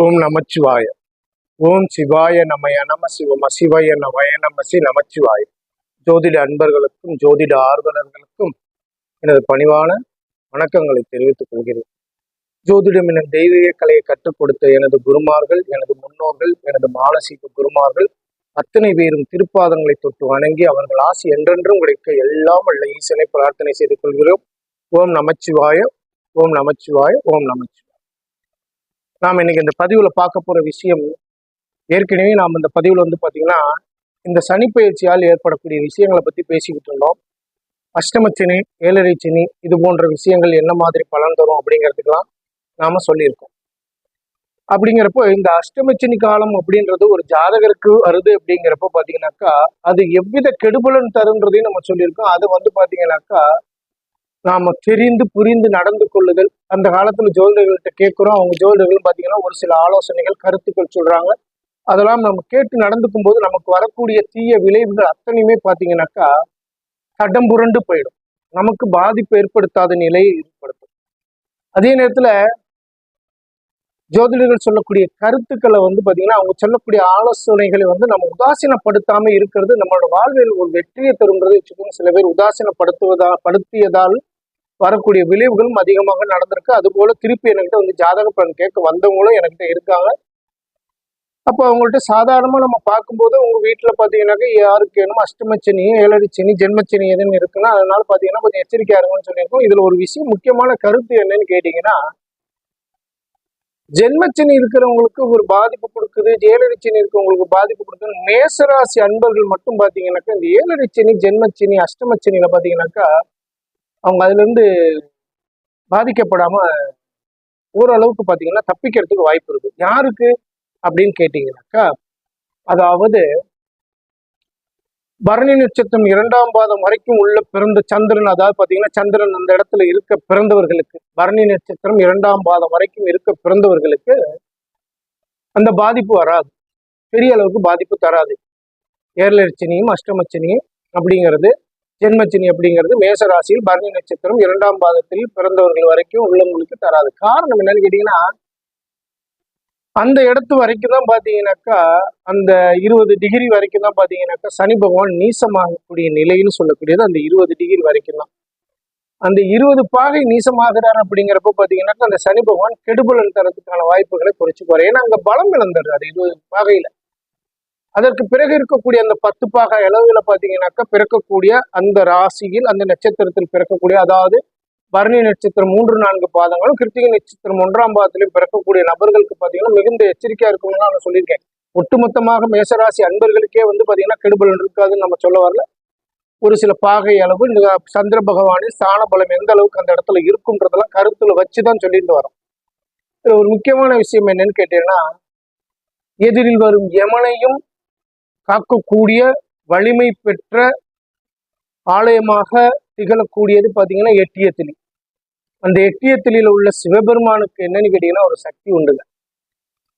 ஓம் நமச்சிவாய. ஓம் சிவாய நமய நம சிவம சிவய நமய நமசி நமச்சிவாய. ஜோதிட அன்பர்களுக்கும் ஜோதிட ஆர்வலர்களுக்கும் எனது பணிவான வணக்கங்களை தெரிவித்துக் கொள்கிறேன். ஜோதிடம் என தெய்வீக கலையை கற்றுக் கொடுத்த எனது குருமார்கள் எனது முன்னோர்கள் எனது மானசீக குருமார்கள் அத்தனை பேரும் திருப்பாதங்களை தொட்டு வணங்கி அவர்கள் ஆசி என்றென்றும் கிடைக்க எல்லாம் வல்ல ஈசனை பிரார்த்தனை செய்து கொள்கிறோம். ஓம் நமச்சிவாய ஓம் நமச்சிவாய ஓம் நமச்சிவாய. நாம் இன்னைக்கு இந்த பதிவில் பார்க்க போகிற விஷயம் ஏற்கனவே நாம் இந்த பதிவில் வந்து பார்த்தீங்கன்னா இந்த சனிப்பெயர்ச்சியால் ஏற்படக்கூடிய விஷயங்களை பற்றி பேசிக்கிட்டு இருந்தோம். அஷ்டமச்சினி ஏழரை சினி இது போன்ற விஷயங்கள் என்ன மாதிரி பலன் தரும் அப்படிங்கிறதுக்கெல்லாம் நாம் சொல்லியிருக்கோம். அப்படிங்கிறப்போ இந்த அஷ்டமச்சினி காலம் அப்படின்றது ஒரு ஜாதகருக்கு வருது அப்படிங்கிறப்போ பார்த்தீங்கன்னாக்கா அது எவ்வித கெடுபலன் தருன்றதையும் நம்ம சொல்லியிருக்கோம். அது வந்து பார்த்தீங்கன்னாக்கா நாம தெரிந்து புரிந்து நடந்து கொள்ளுதல். அந்த காலத்துல ஜோதிடர்கள்ட்ட கேட்குறோம் அவங்க ஜோதிடர்கள் பாத்தீங்கன்னா ஒரு சில ஆலோசனைகள் கருத்துக்கள் சொல்றாங்க. அதெல்லாம் நம்ம கேட்டு நடந்துக்கும் போது நமக்கு வரக்கூடிய தீய விளைவுகள் அத்தனையுமே பாத்தீங்கன்னாக்கா தடம் புரண்டு போயிடும். நமக்கு பாதிப்பு ஏற்படுத்தாத நிலையை ஏற்படுத்தும். அதே நேரத்துல ஜோதிடர்கள் சொல்லக்கூடிய கருத்துக்களை வந்து பாத்தீங்கன்னா அவங்க சொல்லக்கூடிய ஆலோசனைகளை வந்து நம்ம உதாசீனப்படுத்தாம இருக்கிறது நம்மளோட வாழ்வில் ஒரு வெற்றியை தரும்ன்றதை வச்சுக்கோங்க. சில பேர் உதாசீனப்படுத்துவதா படுத்தியதால் வரக்கூடிய விளைவுகளும் அதிகமாக நடந்திருக்கு. அது போல திருப்பி என்கிட்ட வந்து ஜாதக பலன் கேட்க வந்தவங்களும் என்கிட்ட இருக்காங்க. அப்போ அவங்கள்ட்ட சாதாரணமாக நம்ம பார்க்கும்போது உங்க வீட்டில் பார்த்தீங்கன்னாக்கா யாருக்கு வேணும் அஷ்டமச்சனி ஏழடிச்சனி ஜென்மச்சனி எதுன்னு இருக்குன்னா அதனால பார்த்தீங்கன்னா கொஞ்சம் எச்சரிக்கையா இருக்கும்னு சொல்லியிருக்கோம். இதுல ஒரு விஷயம் முக்கியமான கருத்து என்னன்னு கேட்டீங்கன்னா ஜென்மச்சனி இருக்கிறவங்களுக்கு ஒரு பாதிப்பு கொடுக்குது ஏழடிச்சனி இருக்கிறவங்களுக்கு பாதிப்பு கொடுக்குது மேசராசி அன்பர்கள் மட்டும் பார்த்தீங்கன்னாக்கா இந்த ஏழடிச்சனி ஜென்மச்சனி அஷ்டமச்சனியில பார்த்தீங்கன்னாக்கா அவங்க அதுலேருந்து பாதிக்கப்படாமல் ஓரளவுக்கு பார்த்தீங்கன்னா தப்பிக்கிறதுக்கு வாய்ப்பு இருக்குது யாருக்கு அப்படின்னு கேட்டீங்கன்னாக்கா அதாவது பரணி நட்சத்திரம் இரண்டாம் பாதம் வரைக்கும் உள்ள பிறந்த சந்திரன் அதாவது பார்த்தீங்கன்னா சந்திரன் அந்த இடத்துல இருக்க பிறந்தவர்களுக்கு பரணி நட்சத்திரம் இரண்டாம் பாதம் வரைக்கும் இருக்க பிறந்தவர்களுக்கு அந்த பாதிப்பு வராது. பெரிய அளவுக்கு பாதிப்பு தராது. ஏர்லட்சணியும் அஷ்டமச்சனியும் அப்படிங்கிறது ஜென்மச்சினி அப்படிங்கிறது மேசராசியில் பரணி நட்சத்திரம் இரண்டாம் பாதத்தில் பிறந்தவர்கள் வரைக்கும் உள்ளவங்களுக்கு தராது. காரணம் என்னன்னு கேட்டீங்கன்னா அந்த இடத்து வரைக்கும் தான் பாத்தீங்கன்னாக்கா அந்த இருபது டிகிரி வரைக்கும் தான் பாத்தீங்கன்னாக்கா சனி பகவான் நீசமாகக்கூடிய நிலைன்னு சொல்லக்கூடியது அந்த இருபது டிகிரி வரைக்கும் தான். அந்த இருபது பாகை நீசமாகிறார் அப்படிங்கிறப்ப பார்த்தீங்கன்னாக்கா அந்த சனி பகவான் கெடுபலன் தரத்துக்கான வாய்ப்புகளை குறைச்சு ஏன்னா அங்க பலம் இழந்துடுறாரு. இருபது பாகையில். அதற்கு பிறகு இருக்கக்கூடிய அந்த பத்து பாகை இளவுல பார்த்தீங்கன்னாக்கா பிறக்கக்கூடிய அந்த ராசியில் அந்த நட்சத்திரத்தில் பிறக்கக்கூடிய அதாவது பரணி நட்சத்திரம் மூன்று நான்கு பாதங்களும் கிருத்திகை நட்சத்திரம் ஒன்றாம் பாதத்திலையும் பிறக்கக்கூடிய நபர்களுக்கு பாத்தீங்கன்னா மிகுந்த எச்சரிக்கையா இருக்கணும்னு நான் சொல்லியிருக்கேன். ஒட்டுமொத்தமாக மேசராசி அன்பர்களுக்கே வந்து பாத்தீங்கன்னா கெடுபலன் இருக்காதுன்னு நம்ம சொல்ல வரல. ஒரு சில பாகை அளவு இந்த சந்திர பகவானின் ஸ்தான பலம் எந்த அளவுக்கு அந்த இடத்துல இருக்குன்றதெல்லாம் கருத்துல வச்சுதான் சொல்லிட்டு வரோம். ஒரு முக்கியமான விஷயம் என்னன்னு கேட்டீங்கன்னா எதிரில் வரும் யமனையும் காக்கக்கூடிய வலிமை பெற்ற ஆலயமாக திகழக்கூடியது பார்த்தீங்கன்னா எட்டியத்திலி அந்த எட்டியத்திலியில் உள்ள சிவபெருமானுக்கு என்னன்னு கேட்டீங்கன்னா ஒரு சக்தி உண்டுங்க.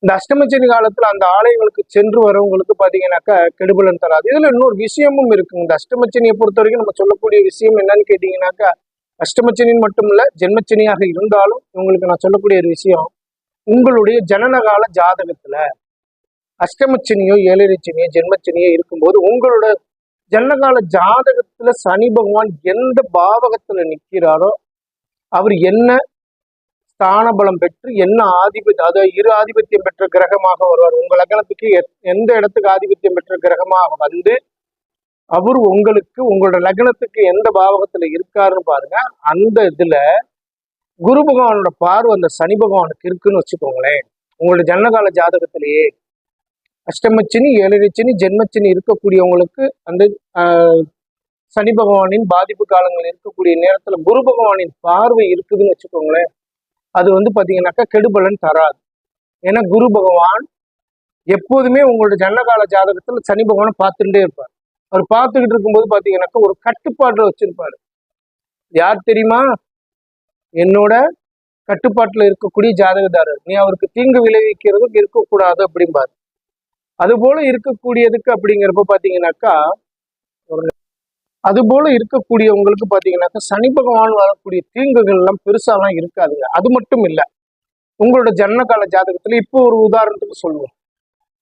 இந்த அஷ்டமச்சனி காலத்துல அந்த ஆலயங்களுக்கு சென்று வரவங்களுக்கு பாத்தீங்கன்னாக்கா கெடுபலன் தராது. இதுல இன்னொரு விஷயமும் இருக்குங்க. இந்த அஷ்டமச்சனியை பொறுத்த வரைக்கும் நம்ம சொல்லக்கூடிய விஷயம் என்னன்னு கேட்டீங்கன்னாக்கா அஷ்டமச்சனின் மட்டும் இல்ல ஜென்மச்சனியாக இருந்தாலும் இவங்களுக்கு நான் சொல்லக்கூடிய ஒரு விஷயம் உங்களுடைய ஜனனகால ஜாதகத்துல அஷ்டமச்சனியோ ஏழரைச்சனியோ ஜென்மச்சனியோ இருக்கும்போது உங்களோட ஜன்னகால ஜாதகத்துல சனி பகவான் எந்த பாவகத்துல நிற்கிறாரோ அவர் என்ன ஸ்தான பலம் பெற்று என்ன ஆதிபத்தியம் அதாவது இரு ஆதிபத்தியம் பெற்ற கிரகமாக வருவார். உங்க லக்னத்துக்கு எந்த இடத்துக்கு ஆதிபத்தியம் பெற்ற கிரகமாக வந்து அவர் உங்களுக்கு உங்களோட லக்னத்துக்கு எந்த பாவகத்துல இருக்காருன்னு பாருங்க. அந்த இதுல குரு பகவானோட பார்வை அந்த சனி பகவானுக்கு இருக்குன்னு வச்சுக்கோங்களேன். உங்களோட ஜன்னகால ஜாதகத்திலேயே. அஷ்டமச்சினி ஏழரைச்சினி ஜென்மச்சினி இருக்கக்கூடியவங்களுக்கு அந்த சனி பகவானின் பாதிப்பு காலங்கள் இருக்கக்கூடிய நேரத்துல குரு பகவானின் பார்வை இருக்குதுன்னு வச்சுக்கோங்களேன். அது வந்து பாத்தீங்கன்னாக்கா கெடுபலன் தராது. ஏன்னா குரு பகவான் எப்போதுமே உங்களோட ஜன்னகால ஜாதகத்துல சனி பகவானை பார்த்துட்டே இருப்பார். அவர் பார்த்துக்கிட்டு இருக்கும்போது பாத்தீங்கன்னாக்கா ஒரு கட்டுப்பாட்டில் வச்சிருப்பாரு. யார் தெரியுமா? என்னோட கட்டுப்பாட்டில் இருக்கக்கூடிய ஜாதகதாரர். நீ அவருக்கு தீங்கு விளைவிக்கிறதுக்கு இருக்கக்கூடாது அப்படிம்பாரு. அது போல இருக்கக்கூடியதுக்கு அப்படிங்கிறப்ப பாத்தீங்கன்னாக்கா ஒரு அது போல இருக்கக்கூடியவங்களுக்கு பாத்தீங்கன்னாக்கா சனி பகவான் வரக்கூடிய தீங்குகள் எல்லாம் பெருசாலாம் இருக்காதுங்க. அது மட்டும் இல்லை. உங்களோட ஜன்னகால ஜாதகத்துல இப்போ ஒரு உதாரணத்துக்கு சொல்லுவோம்.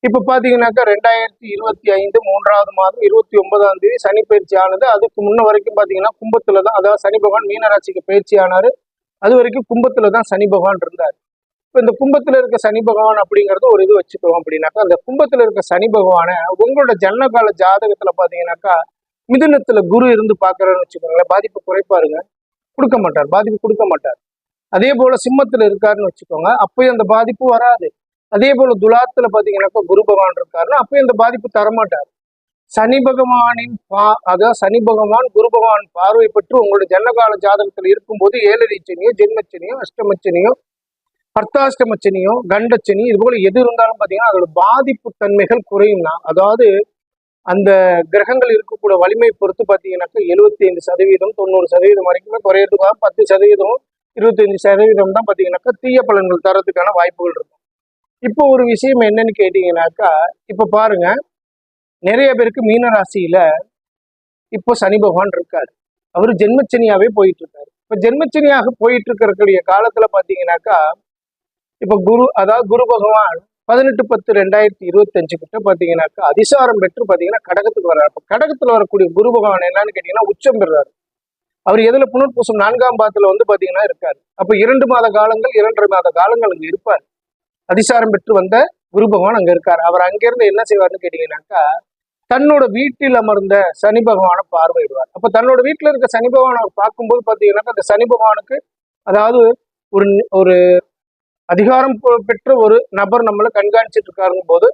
இப்ப பாத்தீங்கன்னாக்கா ரெண்டாயிரத்தி இருபத்தி ஐந்து மூன்றாவது மாதம் இருபத்தி ஒன்பதாம் தேதி சனி பயிற்சி ஆனது அதுக்கு முன்ன வரைக்கும் பாத்தீங்கன்னா கும்பத்தில் தான் அதாவது சனி பகவான் மீனராட்சிக்கு பயிற்சி ஆனாரு. அது வரைக்கும் கும்பத்தில் தான் சனி பகவான் இருந்தார். இப்போ இந்த கும்பத்தில் இருக்க சனி பகவான் அப்படிங்கிறது ஒரு இது வச்சுக்குவோம் அப்படின்னாக்கா அந்த கும்பத்தில் இருக்க சனி பகவானை உங்களோட ஜன்னகால ஜாதகத்தில் பார்த்தீங்கன்னாக்கா மிதுனத்தில் குரு இருந்து பாக்குறேன்னு வச்சுக்கோங்களேன். பாதிப்பு குறைப்பாருங்க கொடுக்க மாட்டார். பாதிப்பு கொடுக்க மாட்டார். அதே போல் சிம்மத்தில் இருக்காருன்னு வச்சுக்கோங்க. அப்பயும் அந்த பாதிப்பு வராது. அதே போல் துலாத்தில் பார்த்தீங்கன்னாக்கா குரு பகவான் இருக்காருன்னா அப்பயும் அந்த பாதிப்பு தரமாட்டார். சனி பகவானின் பா அதாவது சனி பகவான் குரு பகவான் பார்வை பெற்று உங்களோட ஜன்னகால ஜாதகத்தில் இருக்கும்போது ஏழரை சனியோ ஜென்மச்சனியோ அஷ்டமச்சனியோ அர்த்தாஷ்டமச்சனியோ கண்டச்சனி இது போல எது இருந்தாலும் பார்த்தீங்கன்னா அதோட பாதிப்பு தன்மைகள் குறையும்னா அதாவது அந்த கிரகங்கள் இருக்கக்கூடிய வலிமை பொறுத்து பார்த்தீங்கன்னாக்கா எழுபத்தி ஐந்து சதவீதம் தொண்ணூறு சதவீதம் வரைக்குமே குறையறதுக்காக பத்து சதவீதம் இருபத்தஞ்சு சதவீதம் தான் பார்த்தீங்கன்னாக்கா தீய பலன்கள் தரத்துக்கான வாய்ப்புகள் இருக்கும். இப்போ ஒரு விஷயம் என்னன்னு கேட்டீங்கன்னாக்கா இப்போ பாருங்க நிறைய பேருக்கு மீன ராசியில இப்போ சனி பகவான் இருக்காரு. அவர் ஜென்மச்சனியாவே போயிட்டு இருக்காரு. இப்போ ஜென்மச்சனியாக போயிட்டு இருக்கக்கூடிய காலத்துல பார்த்தீங்கன்னாக்கா இப்போ குரு அதாவது குரு பகவான் பதினெட்டு பத்து ரெண்டாயிரத்தி இருபத்தஞ்சு கிட்ட பார்த்தீங்கன்னாக்கா அதிசாரம் பெற்று பார்த்தீங்கன்னா கடகத்துக்கு வர்றாரு. அப்போ கடகத்தில் வரக்கூடிய குரு பகவான் என்னன்னு கேட்டீங்கன்னா உச்சம் பெறுறாரு. அவர் எதில் புனர்பூசம் நான்காம் பாத்தில் வந்து பார்த்தீங்கன்னா இருக்காரு. அப்போ இரண்டு மாத காலங்கள் இரண்டரை மாத காலங்கள் அங்கே இருப்பார். அதிசாரம் பெற்று வந்த குரு பகவான் அங்கே இருக்கார். அவர் அங்கிருந்து என்ன செய்வார்னு கேட்டீங்கன்னாக்கா தன்னோட வீட்டில் அமர்ந்த சனி பகவானை பார்வையிடுவார். அப்போ தன்னோட வீட்டில் இருக்க சனி பகவான் அவர் பார்க்கும்போது பார்த்தீங்கன்னாக்கா அந்த சனி பகவானுக்கு அதாவது ஒரு ஒரு அதிகாரம் பெற்ற ஒரு நபர் நம்மளை கண்காணிச்சிட்டு இருக்காருங்கும் போது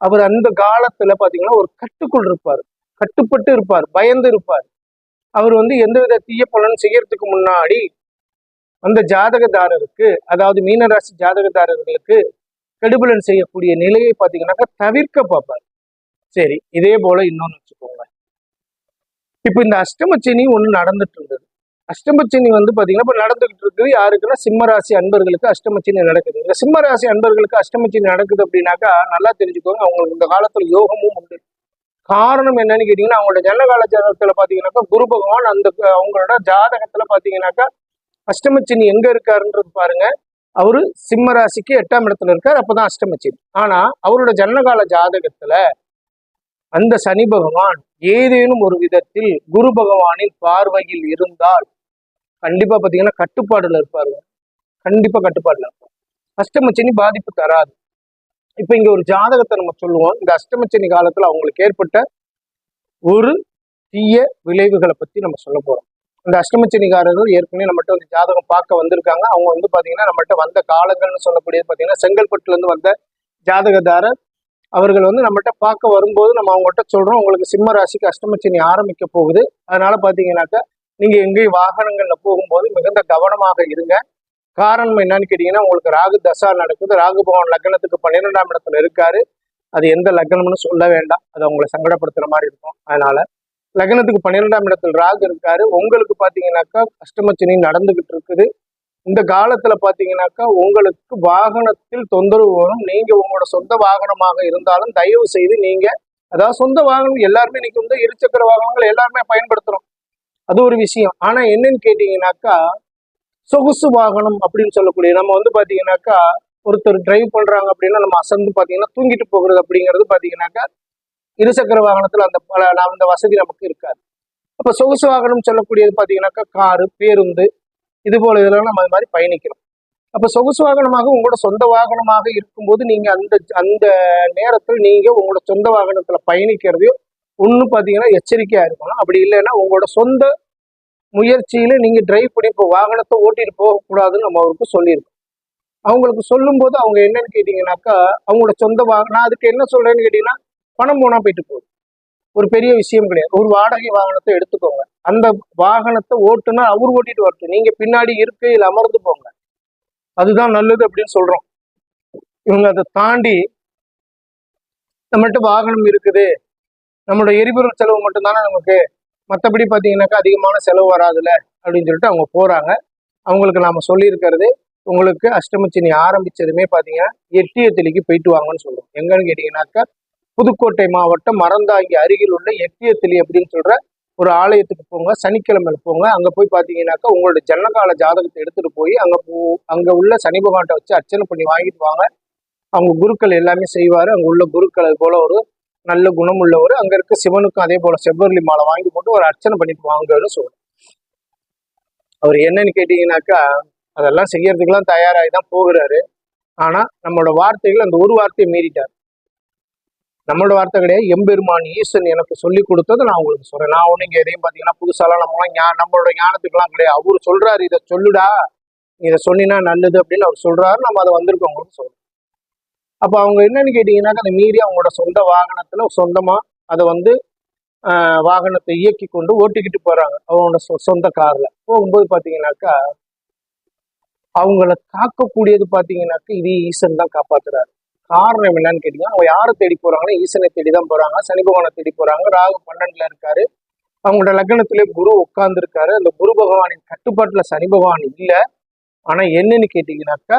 அவர் அந்த காலத்துல பாத்தீங்கன்னா ஒரு கட்டுக்குள் இருப்பார் கட்டுப்பட்டு இருப்பார். பயந்து இருப்பார். அவர் வந்து எந்தவித தீய பலன் செய்யறதுக்கு முன்னாடி அந்த ஜாதகதாரருக்கு அதாவது மீனராசி ஜாதகதாரர்களுக்கு கெடுபலன் செய்யக்கூடிய நிலையை பாத்தீங்கன்னாக்கா தவிர்க்க பார்ப்பார். சரி இதே போல இன்னொன்னு வச்சுக்கோங்க இப்ப இந்த அஷ்டமச்சினி ஒண்ணு நடந்துட்டு இருந்தது அஷ்டமச்சனி வந்து பாத்தீங்கன்னா இப்போ நடந்துகிட்டு இருக்குது. யாருக்குன்னா சிம்மராசி அன்பர்களுக்கு அஷ்டமச்சினி நடக்குது. இந்த சிம்மராசி அன்பர்களுக்கு அஷ்டமச்சினி நடக்குது அப்படின்னாக்கா நல்லா தெரிஞ்சுக்கோங்க. அவங்களுக்கு இந்த காலத்துல யோகமும் உண்டு. காரணம் என்னன்னு கேட்டீங்கன்னா அவங்களோட ஜனகால ஜாதகத்துல பாத்தீங்கன்னாக்கா குரு பகவான் அந்த அவங்களோட ஜாதகத்துல பாத்தீங்கன்னாக்கா அஷ்டமச்சனி எங்க இருக்காருன்றது பாருங்க. அவரு சிம்ம ராசிக்கு எட்டாம் இடத்துல இருக்கார் அப்பதான் அஷ்டமச்சனி. ஆனா அவரோட ஜன்னகால ஜாதகத்துல அந்த சனி பகவான் ஏதேனும் ஒரு விதத்தில் குரு பகவானின் பார்வையில் இருந்தால் கண்டிப்பா பார்த்தீங்கன்னா கட்டுப்பாடுல இருப்பாருங்க கண்டிப்பா கட்டுப்பாடுல இருப்பார். அஷ்டமச்சனி பாதிப்பு தராது. இப்போ இங்க ஒரு ஜாதகத்தை நம்ம சொல்லுவோம். இந்த அஷ்டமச்சனி காலத்துல அவங்களுக்கு ஏற்பட்ட ஒரு தீய விளைவுகளை பத்தி நம்ம சொல்ல போறோம். இந்த அஷ்டமச்சனிக்காரர்கள் ஏற்கனவே நம்மகிட்ட வந்து ஜாதகம் பார்க்க வந்திருக்காங்க. அவங்க வந்து பாத்தீங்கன்னா நம்மகிட்ட வந்த காலங்கள்னு சொல்லக்கூடியது பாத்தீங்கன்னா செங்கல்பட்டுல இருந்து வந்த ஜாதகதாரர். அவர்கள் வந்து நம்மகிட்ட பார்க்க வரும்போது நம்ம அவங்ககிட்ட சொல்றோம். உங்களுக்கு சிம்ம ராசிக்கு அஷ்டமச்சனி ஆரம்பிக்க போகுது. அதனால பாத்தீங்கன்னாக்கா நீங்க எங்கேயும் வாகனங்கள்ல போகும்போது மிகுந்த கவனமாக இருங்க. காரணம் என்னன்னு கேட்டீங்கன்னா உங்களுக்கு ராகு தசா நடக்குது. ராகு பகவான் லக்னத்துக்கு பன்னிரெண்டாம் இடத்துல இருக்காரு. அது எந்த லக்னம்னு சொல்ல வேண்டாம். அது அவங்களை சங்கடப்படுத்துற மாதிரி இருக்கும். அதனால லக்னத்துக்கு பன்னிரெண்டாம் இடத்துல ராகு இருக்காரு. உங்களுக்கு பாத்தீங்கன்னாக்கா அஷ்டமச்சனி நடந்துகிட்டு இருக்குது. இந்த காலத்துல பாத்தீங்கன்னாக்கா உங்களுக்கு வாகனத்தில் தொந்தரவு வரும். நீங்க உங்களோட சொந்த வாகனமாக இருந்தாலும் தயவு செய்து நீங்க அதாவது சொந்த வாகனம் எல்லாருமே இன்னைக்கு வந்து இருசக்கர வாகனங்கள் எல்லாருமே பயன்படுத்துறோம். அது ஒரு விஷயம். ஆனா என்னன்னு கேட்டீங்கன்னாக்கா சொகுசு வாகனம் அப்படின்னு சொல்லக்கூடிய நம்ம வந்து பாத்தீங்கன்னாக்கா ஒருத்தர் டிரைவ் பண்றாங்க அப்படின்னா நம்ம அசந்து பாத்தீங்கன்னா தூங்கிட்டு போகிறது அப்படிங்கிறது பாத்தீங்கன்னாக்கா இருசக்கர வாகனத்துல அந்த பல அந்த வசதி நமக்கு இருக்காது. அப்ப சொகுசு வாகனம் சொல்லக்கூடியது பாத்தீங்கன்னாக்கா காரு பேருந்து இது போல இதெல்லாம் நம்ம அது மாதிரி பயணிக்கிறோம். அப்ப சொகுசு வாகனமாக உங்களோட சொந்த வாகனமாக இருக்கும்போது நீங்க அந்த அந்த நேரத்தில் நீங்க உங்களோட சொந்த வாகனத்துல பயணிக்கிறதையும் ஒன்று பார்த்தீங்கன்னா எச்சரிக்கையாக இருக்கணும். அப்படி இல்லைன்னா உங்களோட சொந்த முயற்சியில நீங்க டிரைவ் பண்ணி இப்போ வாகனத்தை ஓட்டிட்டு போகக்கூடாதுன்னு நம்ம அவருக்கு சொல்லியிருக்கோம். அவங்களுக்கு சொல்லும்போது அவங்க என்னன்னு கேட்டீங்கன்னாக்கா அவங்களோட சொந்த வாகனம் நான் அதுக்கு என்ன சொல்றேன்னு கேட்டிங்கன்னா பணம் போனால் போயிட்டு போகுது. ஒரு பெரிய விஷயம் கிடையாது. ஒரு வாடகை வாகனத்தை எடுத்துக்கோங்க. அந்த வாகனத்தை ஓட்டுனா அவர் ஓட்டிட்டு வரட்டும். நீங்க பின்னாடி இருக்கையில் அமர்ந்து போங்க. அதுதான் நல்லது அப்படின்னு சொல்றோம். இவங்க அதை தாண்டி நம்மகிட்ட வாகனம் இருக்குது. நம்மளோட எரிபொருள் செலவு மட்டும்தானே நமக்கு? மற்றபடி பார்த்தீங்கன்னாக்கா அதிகமான செலவு வராதுல்ல அப்படின்னு சொல்லிட்டு அவங்க போகிறாங்க அவங்களுக்கு நாம் சொல்லியிருக்கிறது உங்களுக்கு அஷ்டமச்சினி ஆரம்பிச்சதுமே பார்த்தீங்கன்னா எட்டியத்திலிக்கு போயிட்டு வாங்கன்னு சொல்லுவோம் எங்கன்னு கேட்டிங்கனாக்கா புதுக்கோட்டை மாவட்டம் மறந்தாங்கி அருகில் உள்ள எட்டியத்திலி அப்படின்னு சொல்கிற ஒரு ஆலயத்துக்கு போங்க சனிக்கிழமையில் போங்க. அங்கே போய் பார்த்தீங்கன்னாக்கா உங்களோட ஜன்னகால ஜாதகத்தை எடுத்துகிட்டு போய் அங்கே போ- அங்கே உள்ள சனி பகவான்கிட்ட வச்சு அர்ச்சனை பண்ணி வாங்கிட்டு வாங்க. அவங்க குருக்கள் எல்லாமே செய்வார். அங்கே உள்ள குருக்கள் அது போல ஒரு நல்ல குணம் உள்ளவர் அங்க இருக்க சிவனுக்கும் அதே போல செவ்வரளி மாலை வாங்கி போட்டு ஒரு அர்ச்சனை பண்ணிட்டு வாங்கன்னு சொல்றேன் அவர் என்னன்னு கேட்டீங்கன்னாக்கா அதெல்லாம் செய்யறதுக்கெல்லாம் தயாராகி தான் போகிறாரு. ஆனா நம்மளோட வார்த்தைகள் அந்த ஒரு வார்த்தையை மீறிட்டார். நம்மளோட வார்த்தை கிடையாது. எம்பெருமான் ஈசன் எனக்கு சொல்லி கொடுத்தது நான் உங்களுக்கு சொல்றேன். நான் ஒண்ணு இங்க எதையும் பாத்தீங்கன்னா புதுசாலாம் நம்மளாம் நம்மளோட ஞானத்துக்குலாம் கிடையாது. அவரு சொல்றாரு இதை சொல்லுடா. நீ இதை சொன்னினா நல்லது அப்படின்னு அவர் சொல்றாரு. நம்ம அதை வந்திருக்கோம் உங்களுக்கு சொல்றோம். அப்ப அவங்க என்னன்னு கேட்டிங்கன்னாக்கா அந்த மீறி அவங்களோட சொந்த வாகனத்துல சொந்தமா அதை வந்து ஆஹ், வாகனத்தை இயக்கி கொண்டு ஓட்டிக்கிட்டு போறாங்க. அவங்களோட சொ- சொந்த கார்ல. போகும்போது பாத்தீங்கன்னாக்கா அவங்கள காக்கக்கூடியது பாத்தீங்கன்னாக்கா இது ஈசன் தான் காப்பாத்துறாரு. காரணம் என்னன்னு கேட்டீங்கன்னா அவங்க யாரை தேடி போறாங்கன்னா ஈசனை தேடி தான் போறாங்க. சனி பகவானை தேடி போறாங்க. ராகு பன்னெண்டுல இருக்காரு. அவங்களோட லக்னத்திலே குரு உட்கார்ந்து இருக்காரு அந்த குரு பகவானின் கட்டுப்பாட்டுல சனி பகவான் இல்ல. ஆனா என்னன்னு கேட்டீங்கன்னாக்கா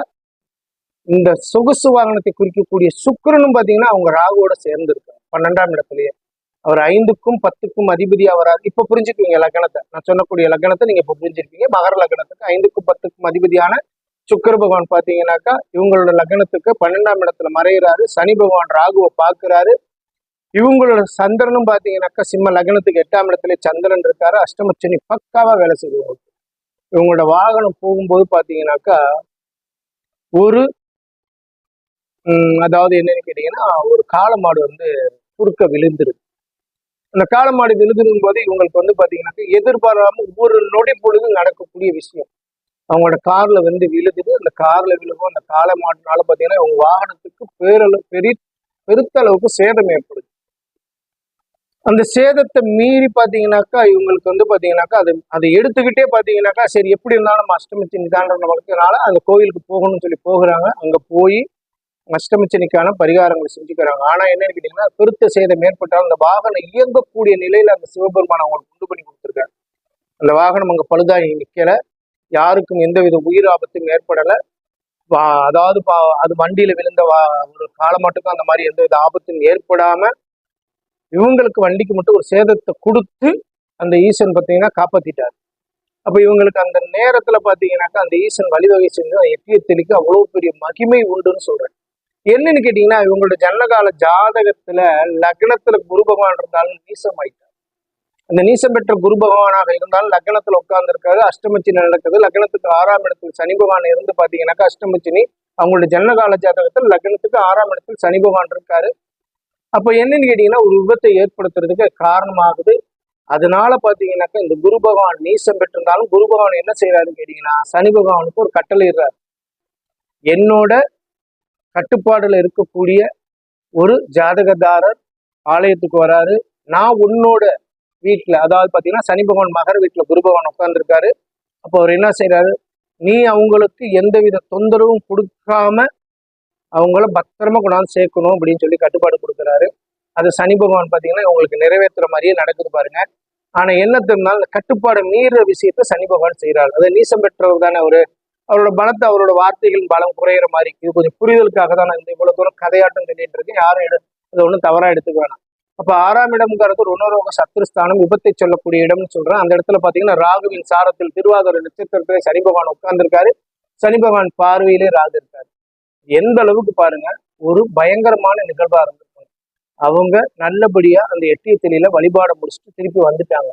இந்த சொகுசு வாகனத்தை குறிக்கக்கூடிய சுக்கிரனும் பாத்தீங்கன்னா அவங்க ராகுவோட சேர்ந்து பன்னெண்டாம் இடத்துலயே. அவர் ஐந்துக்கும் பத்துக்கும் அதிபதியா வராது இப்ப புரிஞ்சுக்குவீங்க லக்னத்தை. நான் சொன்னக்கூடிய லக்னத்தை நீங்க இப்ப புரிஞ்சிருப்பீங்க. மகர லக்னத்துக்கு ஐந்துக்கும் பத்துக்கும் அதிபதியான சுக்கிர பகவான் பாத்தீங்கன்னாக்கா இவங்களோட லக்னத்துக்கு பன்னெண்டாம் இடத்துல மறைகிறாரு சனி பகவான் ராகுவை பாக்குறாரு இவங்களோட சந்திரனும் பாத்தீங்கன்னாக்கா சிம்ம லக்னத்துக்கு எட்டாம் இடத்துல சந்திரன் இருக்காரு. அஷ்டமச்சனி பக்காவா வேலை செய்வாங்க இவங்களோட வாகனம் போகும்போது பாத்தீங்கன்னாக்கா ஒரு அதாவது என்னன்னு கேட்டீங்கன்னா ஒரு காளமாடு வந்து குறுக்க விழுந்துருது. அந்த காளமாடு விழுதுடும் போது இவங்களுக்கு வந்து பார்த்தீங்கன்னாக்கா எதிர்பாராம ஒரு நொடி பொழுது நடக்கக்கூடிய விஷயம். அவங்களோட கார்ல வந்து விழுதுது அந்த கார்ல விழுகும். அந்த காளை மாட்டினால பாத்தீங்கன்னா இவங்க வாகனத்துக்கு பேரளவு பெரிய பெருத்த அளவுக்கு சேதம் ஏற்படுது. அந்த சேதத்தை மீறி பார்த்தீங்கன்னாக்கா இவங்களுக்கு வந்து பார்த்தீங்கன்னாக்கா அது அதை எடுத்துக்கிட்டே பார்த்தீங்கன்னாக்கா சரி எப்படி இருந்தாலும் நம்ம அஷ்டமிச்சு நிதான வளர்க்கறதுனால அந்த கோயிலுக்கு போகணும்னு சொல்லி போகிறாங்க. அங்கே போய் அஷ்டமிச்சனைக்கான பரிகாரங்களை செஞ்சுக்கிறாங்க. ஆனா என்னன்னு கேட்டீங்கன்னா பெருத்த சேதம் ஏற்பட்டால் அந்த வாகனம் இயங்கக்கூடிய நிலையில அந்த சிவபெருமான் அவங்களுக்கு உண்டு பண்ணி கொடுத்துருக்காரு. அந்த வாகனம் அங்க பழுதாகி நிக்கல யாருக்கும் எந்தவித உயிர் ஆபத்தும் ஏற்படல. வா- அதாவது பா- அது வண்டியில விழுந்த வா ஒரு காலமாட்டுக்கும் அந்த மாதிரி எந்தவித ஆபத்தும் ஏற்படாம இவங்களுக்கு வண்டிக்கு மட்டும் ஒரு சேதத்தை கொடுத்து அந்த ஈசன் பார்த்தீங்கன்னா காப்பாத்திட்டார். அப்போ இவங்களுக்கு அந்த நேரத்துல பாத்தீங்கன்னாக்கா அந்த ஈசன் வழிவகை செஞ்சு எட்டிய தெளிக்கு அவ்வளவு பெரிய மகிமை உண்டுன்னு சொல்றேன். என்னன்னு கேட்டீங்கன்னா இவங்களோட ஜன்னகால ஜாதகத்துல லக்னத்துல குரு பகவான் இருந்தாலும் நீசம் ஆயிட்டார் அந்த நீசம் பெற்ற குரு பகவானாக இருந்தாலும் லக்னத்துல உட்கார்ந்துருக்காரு அஷ்டமச்சினி நடக்குது. லக்னத்துக்கு ஆறாம் இடத்துல சனி பகவான் இருந்து பாத்தீங்கன்னாக்கா அஷ்டமச்சினி அவங்களோட ஜன்னகால ஜாதகத்தில் லக்னத்துக்கு ஆறாம் இடத்தில் சனி பகவான் இருக்காரு. அப்ப என்னன்னு கேட்டீங்கன்னா ஒரு விபத்தை ஏற்படுத்துறதுக்கு காரணமாகுது. அதனால பாத்தீங்கன்னாக்கா இந்த குரு பகவான் நீசம் பெற்றிருந்தாலும் குரு பகவான் என்ன செய்யறாருன்னு கேட்டீங்கன்னா சனி பகவானுக்கு ஒரு கட்டளை இடுறாரு. என்னோட கட்டுப்பாடுல இருக்கக்கூடிய ஒரு ஜாதகதாரர் ஆலயத்துக்கு வராரு. நான் உன்னோட வீட்டுல அதாவது பாத்தீங்கன்னா சனி பகவான் மகர வீட்டுல குரு பகவான் உட்கார்ந்துருக்காரு. அப்போ அவர் என்ன செய்யறாரு நீ அவங்களுக்கு எந்தவித தொந்தரவும் கொடுக்காம அவங்கள பத்திரமா கொண்டாந்து சேர்க்கணும் அப்படின்னு சொல்லி கட்டுப்பாடு கொடுக்குறாரு. அது சனி பகவான் பாத்தீங்கன்னா உங்களுக்கு நிறைவேற்றுற மாதிரியே நடக்குது பாருங்க. ஆனா என்ன தெரிந்தாலும் கட்டுப்பாடு கட்டுப்பாடை மீறுற விஷயத்த சனி பகவான் செய்யறாரு அது நீசம் பெற்றவர் தானே அவரு. அவரோட பலத்தை அவரோட வார்த்தைகளின் பலம் குறையிற மாதிரி இது கொஞ்சம் புரிதலுக்காக தான் நான் இந்த இவ்வளவு தூரம் கதையாட்டம் சொல்லிட்டு இருக்கேன். யாரும் எடு அதை ஒன்றும் தவறாக எடுத்துக்க வேணாம். அப்போ ஆறாம் இடம்ங்கிறது ருணரோக சத்ருஸ்தானம் விபத்தை சொல்லக்கூடிய இடம்னு சொல்றேன். அந்த இடத்துல பார்த்தீங்கன்னா ராகுவின் சாரத்தில் திருவாதிரை நட்சத்திரத்திலே சனி பகவான் உட்கார்ந்துருக்காரு. சனி பகவான் பார்வையிலே ராகு இருக்காரு. எந்த அளவுக்கு பாருங்க ஒரு பயங்கரமான நிகழ்வா இருந்திருக்கும் அவங்க நல்லபடியா அந்த எட்டிய தெளியில வழிபாடை முடிச்சுட்டு திருப்பி வந்துட்டாங்க.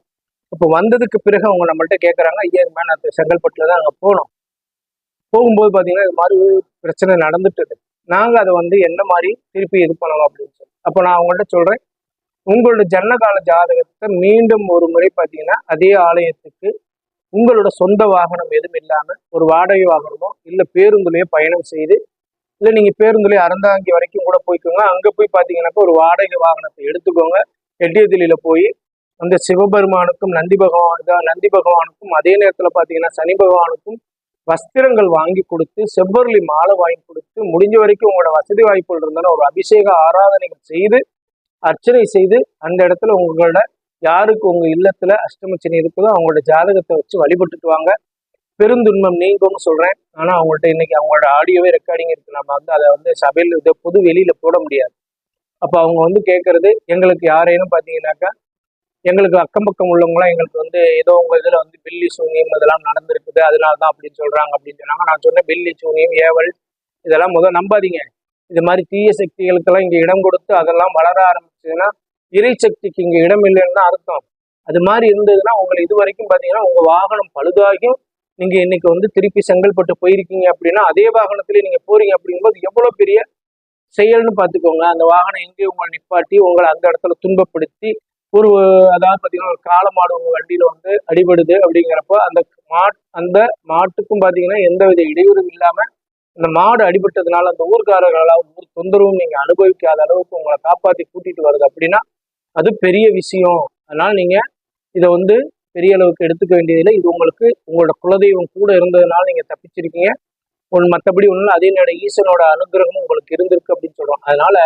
இப்போ வந்ததுக்கு பிறகு அவங்க நம்மள்ட்ட கேட்குறாங்க ஐயா இது அந்த நான் செங்கல்பட்டுல தான் அங்கே போனோம். போகும்போது பார்த்தீங்கன்னா இது மாதிரி பிரச்சனை நடந்துட்டு நாங்கள் அதை வந்து என்ன மாதிரி திருப்பி இது பண்ணணும் அப்படின்னு சொல்லி. அப்போ நான் அவங்கள்ட்ட சொல்கிறேன் உங்களோட ஜன்னகால ஜாதகத்தை மீண்டும் ஒரு முறை பார்த்தீங்கன்னா அதே ஆலயத்துக்கு உங்களோட சொந்த வாகனம் எதுவும் இல்லாமல் ஒரு வாடகை வாகனமோ இல்லை பேருந்துலையோ பயணம் செய்து இல்லை நீங்கள் பேருந்துலயே அறந்தாங்கி வரைக்கும் கூட போய்க்கோங்க. அங்கே போய் பார்த்தீங்கன்னாக்கா ஒரு வாடகை வாகனத்தை எடுத்துக்கோங்க. எட்டியதிலில போய் அந்த சிவபெருமானுக்கும் நந்தி பகவான் நந்தி பகவானுக்கும் அதே நேரத்தில் பார்த்தீங்கன்னா சனி பகவானுக்கும் வஸ்திரங்கள் வாங்கி கொடுத்து செவ்வொருளி மாலை வாங்கி கொடுத்து முடிஞ்ச வரைக்கும் உங்களோட வசதி வாய்ப்புகள் இருந்தாலும் ஒரு அபிஷேக ஆராதனைகள் செய்து அர்ச்சனை செய்து அந்த இடத்துல உங்களோட யாருக்கு உங்க இல்லத்துல அஷ்டமச்சனி இருக்குதோ அவங்களோட ஜாதகத்தை வச்சு வழிபட்டுட்டு வாங்க. பெருந்துன்பம் நீங்கும்னு சொல்றேன். ஆனா அவங்கள்ட்ட இன்னைக்கு அவங்களோட ஆடியோவே ரெக்கார்டிங் இருக்கு. நம்ம வந்து அதை வந்து சபையில் இதை பொது வெளியில போட முடியாது. அப்ப அவங்க வந்து கேட்கறது எங்களுக்கு யாரேனும் பாத்தீங்கன்னாக்கா எங்களுக்கு அக்கம் பக்கம் உள்ளவங்களாம் எங்களுக்கு வந்து ஏதோ உங்க இதுல வந்து பில்லி சூனியம் இதெல்லாம் நடந்திருக்குது அதனால தான் அப்படின்னு சொல்றாங்க அப்படின்னு சொன்னாங்க. நான் சொன்னேன் பில்லி சூனியம் ஏவல் இதெல்லாம் முதல் நம்பாதீங்க. இது மாதிரி தீய சக்திகளுக்கெல்லாம் இங்க இடம் கொடுத்து அதெல்லாம் வளர ஆரம்பிச்சதுன்னா இறை சக்திக்கு இங்க இடம் இல்லைன்னு தான் அர்த்தம். அது மாதிரி இருந்ததுன்னா உங்களை இது வரைக்கும் பாத்தீங்கன்னா உங்க வாகனம் பழுதாகியும் நீங்க இன்னைக்கு வந்து திருப்பி செங்கல்பட்டு போயிருக்கீங்க அப்படின்னா அதே வாகனத்திலே நீங்க போறீங்க அப்படிங்கும்போது எவ்வளவு பெரிய செயல்னு பார்த்துக்கோங்க. அந்த வாகனம் எங்கேயும் உங்களை நிப்பாட்டி உங்களை அந்த இடத்துல துன்பப்படுத்தி ஒரு அதாவது பார்த்தீங்கன்னா ஒரு காளமாடு உங்க வண்டியில வந்து அடிபடுது அப்படிங்கிறப்போ அந்த மாட் அந்த மாட்டுக்கும் பார்த்தீங்கன்னா எந்த வித இடையூறும் இல்லாம அந்த மாடு அடிபட்டதுனால அந்த ஊர்க்காரர்களால் ஒரு தொந்தரவும் நீங்க அனுபவிக்காத அளவுக்கு உங்களை காப்பாத்தி கூட்டிட்டு வருது அப்படின்னா அது பெரிய விஷயம். அதனால நீங்க இதை வந்து பெரிய அளவுக்கு எடுத்துக்க வேண்டியதில்லை. இது உங்களுக்கு உங்களோட குலதெய்வம் கூட இருந்ததுனால நீங்க தப்பிச்சிருக்கீங்க. ஒன் மற்றபடி ஒன்றும் அதே நேரம் ஈசனோட அனுகிரகமும் உங்களுக்கு இருந்திருக்கு அப்படின்னு சொல்றோம். அதனால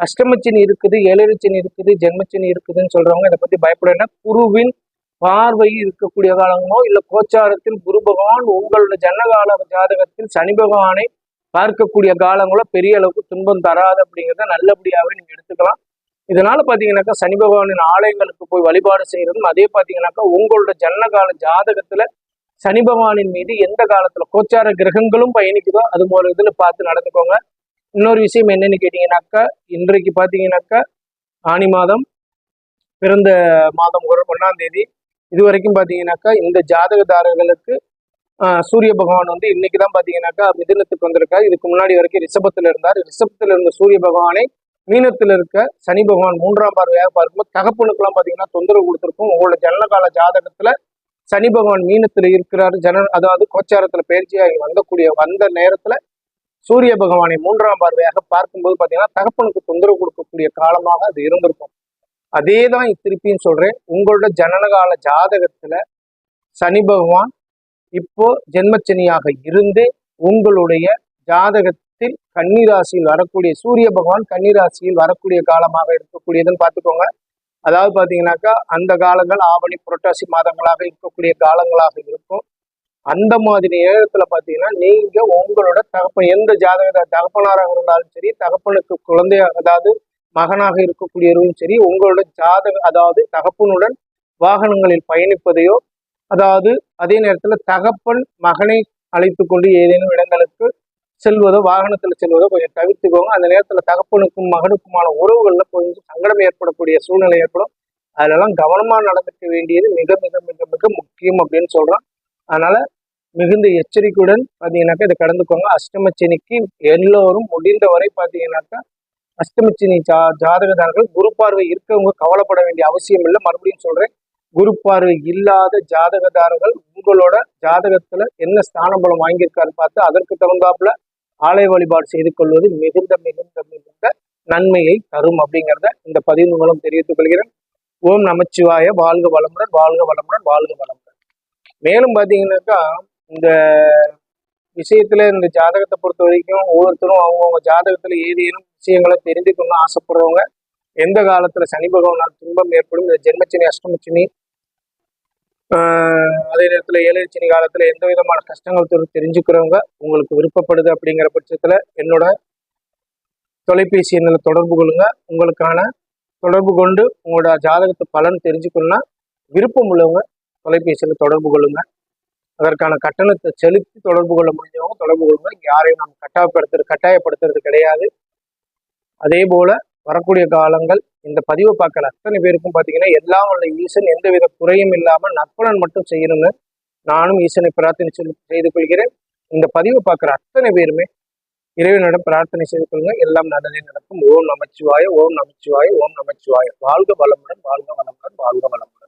அஷ்டமச்சின் இருக்குது ஏழரிச்சனி இருக்குது ஜென்மச்சின் இருக்குதுன்னு சொல்றவங்க இதை பத்தி பயப்படனா குருவின் பார்வை இருக்கக்கூடிய காலங்களோ இல்ல கோச்சாரத்தில் குரு பகவான் உங்களோட ஜன்னகால ஜாதகத்தில் சனி பகவானை பார்க்கக்கூடிய காலங்களோ பெரிய அளவுக்கு துன்பம் தராது அப்படிங்கிறத நல்லபடியாவே நீங்க எடுத்துக்கலாம். இதனால பாத்தீங்கன்னாக்கா சனி பகவானின் ஆலயங்களுக்கு போய் வழிபாடு செய்யறதும் அதே பாத்தீங்கன்னாக்கா உங்களோட ஜன்னகால ஜாதகத்துல சனி பகவானின் மீது எந்த காலத்துல கோச்சார கிரகங்களும் பயணிக்குதோ அது போல இதுல பார்த்து நடந்துக்கோங்க. இன்னொரு விஷயம் என்னன்னு கேட்டீங்கன்னாக்கா இன்றைக்கு பார்த்தீங்கன்னாக்கா ஆனி மாதம் பிறந்த மாதம் ஒரு ஒன்றாம் தேதி இது வரைக்கும் பார்த்தீங்கன்னாக்கா இந்த ஜாதகதாரர்களுக்கு சூரிய பகவான் வந்து இன்னைக்கு தான் பார்த்தீங்கன்னாக்கா மிதினத்துக்கு வந்திருக்காரு. இதுக்கு முன்னாடி வரைக்கும் ரிஷபத்தில் இருந்தார். ரிஷபத்தில் இருந்த சூரிய பகவானை மீனத்தில் இருக்க சனி பகவான் மூன்றாம் பார்வையாக பார்க்கும்போது தகப்பனுக்கெல்லாம் பார்த்தீங்கன்னா தொந்தரவு கொடுத்துருக்கும். உங்களோட ஜனனகால ஜாதகத்தில் சனி பகவான் மீனத்தில் இருக்கிறார். ஜன அதாவது கோச்சாரத்தில் பயிற்சியாகி வந்தக்கூடிய வந்த நேரத்தில் சூரிய பகவானை மூன்றாம் பார்வையாக பார்க்கும்போது பார்த்தீங்கன்னா தகப்பனுக்கு தொந்தரவு கொடுக்கக்கூடிய காலமாக அது இருந்திருக்கும். அதே தான் திருப்பியும் சொல்றேன். உங்களோட ஜனனகால ஜாதகத்துல சனி பகவான் இப்போ ஜென்மச்சனியாக இருந்து உங்களுடைய ஜாதகத்தில் கன்னிராசியில் வரக்கூடிய சூரிய பகவான் கன்னிராசியில் வரக்கூடிய காலமாக இருக்கக்கூடியதுன்னு பார்த்துக்கோங்க. அதாவது பார்த்தீங்கன்னாக்கா அந்த காலங்கள் ஆவணி புரட்டாசி மாதங்களாக இருக்கக்கூடிய காலங்களாக இருக்கும். அந்த மாதிரி நேரத்துல பாத்தீங்கன்னா நீங்க உங்களோட தகப்பன் எந்த ஜாதக தகப்பனாராக இருந்தாலும் சரி தகப்பனுக்கு குழந்தையாக அதாவது மகனாக இருக்கக்கூடியவரும் சரி உங்களோட ஜாதக அதாவது தகப்பனுடன் வாகனங்களில் பயணிப்பதையோ அதாவது அதே நேரத்துல தகப்பன் மகனை அழைத்து கொண்டு ஏதேனும் இடங்களுக்கு செல்வதோ வாகனத்துல செல்வதோ கொஞ்சம் தவிர்த்துக்கோங்க. அந்த நேரத்துல தகப்பனுக்கும் மகனுக்குமான உறவுகள்ல கொஞ்சம் சங்கடம் ஏற்படக்கூடிய சூழ்நிலை ஏற்படும். அதெல்லாம் கவனமா நடந்துக்க வேண்டியது மிக மிக மிக மிக முக்கியம் அப்படின்னு சொல்றோம். அதனால மிகுந்த எச்சரிக்கையுடன் பார்த்தீங்கன்னாக்கா இதை கடந்துக்கோங்க. அஷ்டமச்சனிக்கு எல்லோரும் முடிந்தவரை பார்த்தீங்கன்னாக்கா அஷ்டமச்சனி ஜா ஜாதகதாரர்கள் குரு பார்வை இருக்கவங்க கவலைப்பட வேண்டிய அவசியம் இல்லை. மறுபடியும் சொல்றேன் குரு பார்வை இல்லாத ஜாதகதாரர்கள் உங்களோட ஜாதகத்துல என்ன ஸ்தான பலம் வாங்கியிருக்காருன்னு பார்த்து அதற்கு தகுந்தாப்புல ஆலய வழிபாடு செய்து கொள்வது மிகுந்த மிகுந்த மிகுந்த நன்மையை தரும் அப்படிங்கிறத இந்த பதிவு மூலம் தெரிவித்துக் கொள்கிறேன். ஓம் நமச்சிவாய. வாழ்க வளமுடன் வாழ்க வளமுடன் வாழ்க வளமுடன். மேலும் பார்த்தீங்கன்னாக்கா இந்த விஷயத்துல இந்த ஜாதகத்தை பொறுத்த வரைக்கும் ஒவ்வொருத்தரும் அவங்கவுங்க ஜாதகத்துல ஏதேனும் விஷயங்களை தெரிஞ்சுக்கணும்னு ஆசைப்படுறவங்க எந்த காலத்துல சனி பகவானால் துன்பம் ஏற்படும் இந்த ஜென்மச்சினி அஷ்டமச்சினி அதே நேரத்தில் ஏழச்சனி காலத்துல எந்த விதமான கஷ்டங்கள் தெரிஞ்சுக்கிறவங்க உங்களுக்கு விருப்பப்படுது அப்படிங்கிற பட்சத்துல என்னோட தொலைபேசி எண்ணில் தொடர்பு கொள்ளுங்க. உங்களுக்கான தொடர்பு கொண்டு உங்களோட ஜாதகத்து பலன் தெரிஞ்சுக்கணும்னா விருப்பம் உள்ளவங்க தொலைபேசியில் தொடர்பு கொள்ளுங்கள் அதற்கான கட்டணத்தை செலுத்தி தொடர்பு கொள்ள முடிஞ்சவங்க தொடர்பு கொள்ளுங்க. யாரையும் நாம் கட்டாயப்படுத்துறது கட்டாயப்படுத்துறது கிடையாது. அதே போல வரக்கூடிய காலங்கள் இந்த பதிவை பார்க்குற அத்தனை பேருக்கும் பார்த்தீங்கன்னா எல்லாம் உள்ள ஈசன் எந்தவித குறையும் இல்லாமல் நற்பலன் மட்டும் செய்யணும்னு நானும் ஈசனை பிரார்த்தனை செல் செய்து கொள்கிறேன். இந்த பதிவை பார்க்குற அத்தனை பேருமே இறைவனிடம் பிரார்த்தனை செய்து கொள்ளுங்க. எல்லாம் நல்லதே நடக்கும். ஓம் நமச்சிவாய ஓம் நமச்சிவாய ஓம் நமச்சிவாய. வாழ்க வளமுடன் வாழ்க வளமுடன் வாழ்க வளமுடன்.